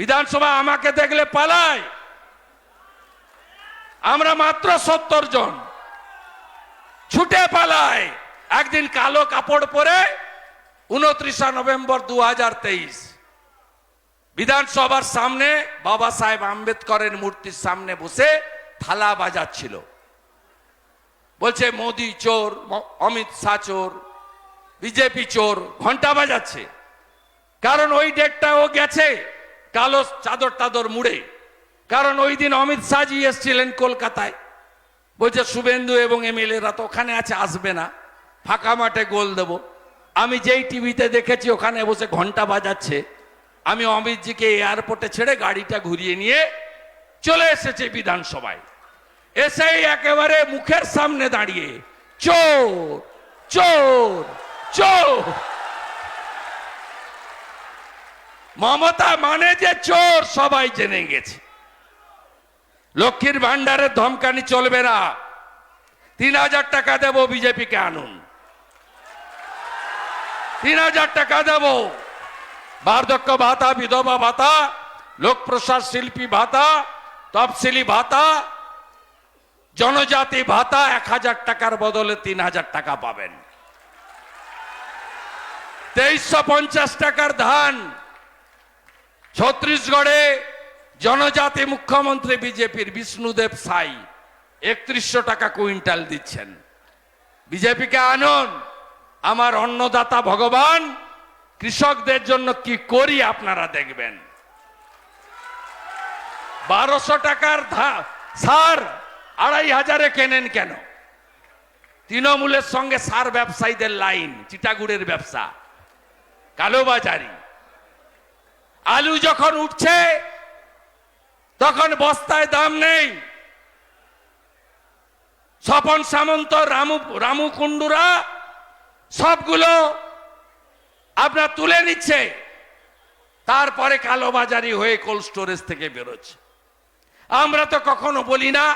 বিধানসভা আমাকে দেখলে পালায় আমরা মাত্র সত্তর জন। ছুটে পালায় একদিন কালো কাপড় পরে উনত্রিশা নভেম্বর দু হাজার তেইশ। বিধানসভার সামনে বাবা সাহেব আম্বেদকরের মূর্তির সামনে বসে থালা বাজাচ্ছিল। বলছে, মোদি চোর অমিত শাহ চোর, বিজেপি চোর ঘণ্টা বাজাচ্ছে। কারণ ওই ডেটটা ও গেছে। কালো চাদর টাদর মুড়ে। কারণ ওই দিন অমিত শাহজি এসছিলেন কলকাতায়। বলছে, শুভেন্দু এবং এমএলএরা তো ওখানে আছে, আসবে না। ফাঁকা মাঠে গোল দেব। আমি যেই টিভিতে দেখেছি, ওখানে বসে ঘণ্টা বাজাচ্ছে। আমি অমিতজিকে এয়ারপোর্টে ছেড়ে গাড়িটা ঘুরিয়ে নিয়ে চলে এসেছে বিধানসভায়। এসেই একেবারে মুখের সামনে দাঁড়িয়ে চোর চোর চোর মমতা মানে যে চোর, সবাই জেনে গেছে। লক্ষ্মীর ভান্ডারের ধমকানি চলবে না। তিন হাজার টাকা দেব বিজেপিকে আনুন। তিন হাজার টাকা দেব। বার্ধক্য ভাতা, বিধবা ভাতা লোক প্রসাদ শিল্পী ভাতা, তফসিলি ভাতা, জনজাতি ভাতা এক হাজার টাকার বদলে তিন হাজার টাকা পাবেন। তেইশশো পঞ্চাশ টাকার ধান ছত্রিশগড়ে জনজাতি মুখ্যমন্ত্রী বিজেপির বিষ্ণুদেব সাই একত্রিশশো টাকা কুইন্টাল দিচ্ছেন। বিজেপিকে আনুন, আমার অন্নদাতা ভগবান, কৃষকদের জন্য কি করি আপনারা দেখবেন। বারোশো টাকার সার আড়াই হাজারে কেনেন কেন? তৃণমূলের সঙ্গে সার ব্যবসায়ীদের লাইন, চিটাগুড়ের ব্যবসা, কালোবাজারি। আলু যখন উঠছে, তখন বস্তায় দাম নেই। স্বপন সামন্ত, রামু রামু কুণ্ডুরা, সবগুলো আপনার তুলে নিচ্ছে। তারপরে কালোবাজারি হয়ে কোল্ড স্টোরেজ থেকে বেরোচ্ছে। আমরা তো কখনো বলি না,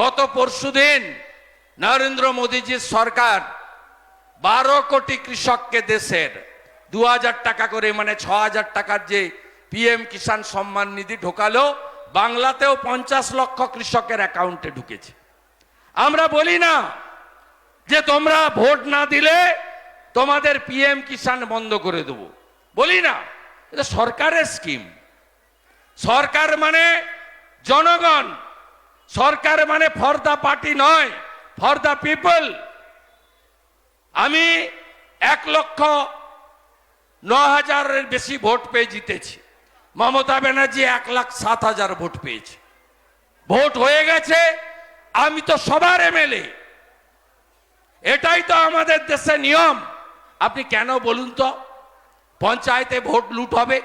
গত পরশুদিন নরেন্দ্র মোদীজির সরকার বারো কোটি কৃষককে দেশের দু হাজার টাকা করে মানে ছ হাজার টাকার যে পিএম কিষাণ সম্মান নিধি ঢোকালো, বাংলাতেও পঞ্চাশ লক্ষ কৃষকের অ্যাকাউন্টে ঢুকেছে। আমরা বলি না যে তোমরা ভোট না দিলে তোমাদের পিএম কিষাণ বন্ধ করে দেবো। বলি না, এটা সরকারের স্কিম। সরকার মানে জনগণ, সরকার মানে ফর দ্য পার্টি নয়, ফর দ্য পিপল। আমি এক লক্ষ ন হাজারের বেশি ভোট পেয়ে জিতেছি। মমতা ব্যানার্জি এক লাখ সাত হাজার ভোট পেয়েছে। ভোট হয়ে গেছে, আমি তো সবার এমএলএ। এটাই তো আমাদের দেশে নিয়ম। আপনি কেন বলুন তো? পঞ্চায়েতে ভোট লুট হবে।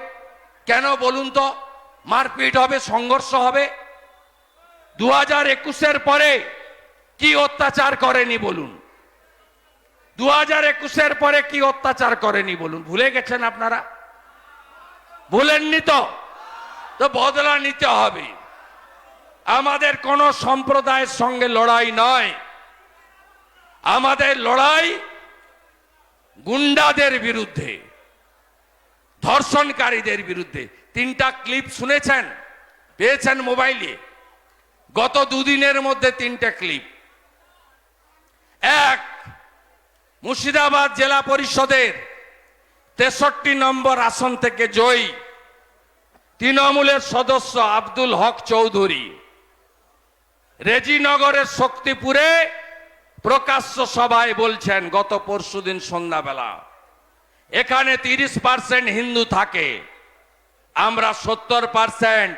কেন বলুন তো? মারপিট হবে, সংঘর্ষ হবে। দু হাজার একুশের পরে কি অত্যাচার করেনি বলুন? দু হাজার একুশের পরে কি অত্যাচার করেনি বলুন? ভুলে গেছেন আপনারা? ভুলেননি তো? তো বদলা নিতে হবে। আমাদের কোন সম্প্রদায়ের সঙ্গে লড়াই নয়। আমাদের লড়াই গুন্ডাদের বিরুদ্ধে, ধর্ষণকারীদের বিরুদ্ধে। তিনটা ক্লিপ শুনেছেন? পেয়েছেন মোবাইলে? গত দুদিনের মধ্যে তিনটা ক্লিপ। এক মুর্শিদাবাদ জেলা পরিষদের তেষট্টি নম্বর আসন থেকে জয়ী তৃণমূলের সদস্য আব্দুল হক চৌধুরী। রেজিনগরের শক্তিপুরে প্রকাশ্য সভায় বলছেন, গত পরশুদিন সন্ধ্যাবেলা এখানে তিরিশ পার্সেন্ট হিন্দু থাকে। আমরা সত্তর পার্সেন্ট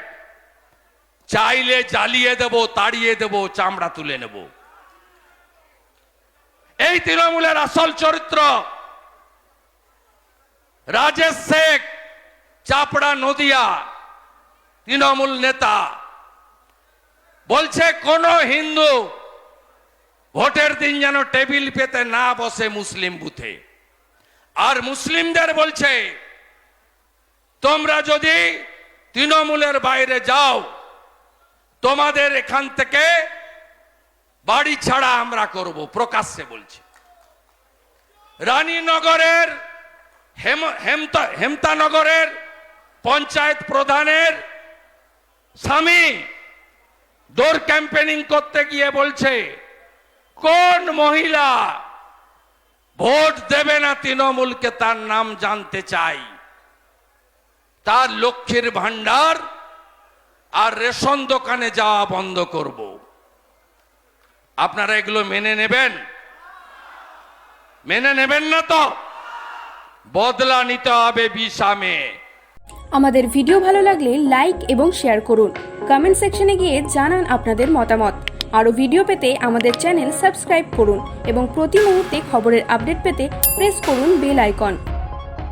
চাইলে জ্বালিয়ে দেব, তাড়িয়ে দেব, চামড়া তুলে নেব। এই তৃণমূলের আসল চরিত্র রাজেশ শেখ, চাপড়া নদিয়া, তৃণমূল নেতা। বলছে, কোন হিন্দু ভোটের দিন যেন টেবিল পেতে না বসে মুসলিম বুথে। আর মুসলিমদের বলছে, তোমরা যদি তৃণমূলের বাইরে যাও, তোমাদের এখান থেকে বাড়ি ছাড়া আমরা করব, প্রকাশ্যে বলছে। রানীনগরের হেমতানগরের পঞ্চায়েত প্রধানের স্বামী দৌড় ক্যাম্পেনিং করতে গিয়ে বলছে, কোন মহিলা ভোট দেবে না তৃণমূলকে তার নাম জানতে চাই? তার লক্ষ্মীর ভান্ডার আর রেশন দোকানে যাওয়া বন্ধ করব। আপনারা এগুলো মেনে নেবেন? মেনে নেবেন না তো? বদলা নিতে হবে বিশামে আমাদের ভিডিও ভালো লাগলে লাইক এবং শেয়ার করুন। কমেন্ট সেকশনে গিয়ে জানান আপনাদের মতামত। আরও ভিডিও পেতে আমাদের চ্যানেল সাবস্ক্রাইব করুন এবং প্রতি মুহূর্তে খবরের আপডেট পেতে প্রেস করুন বেল আইকন।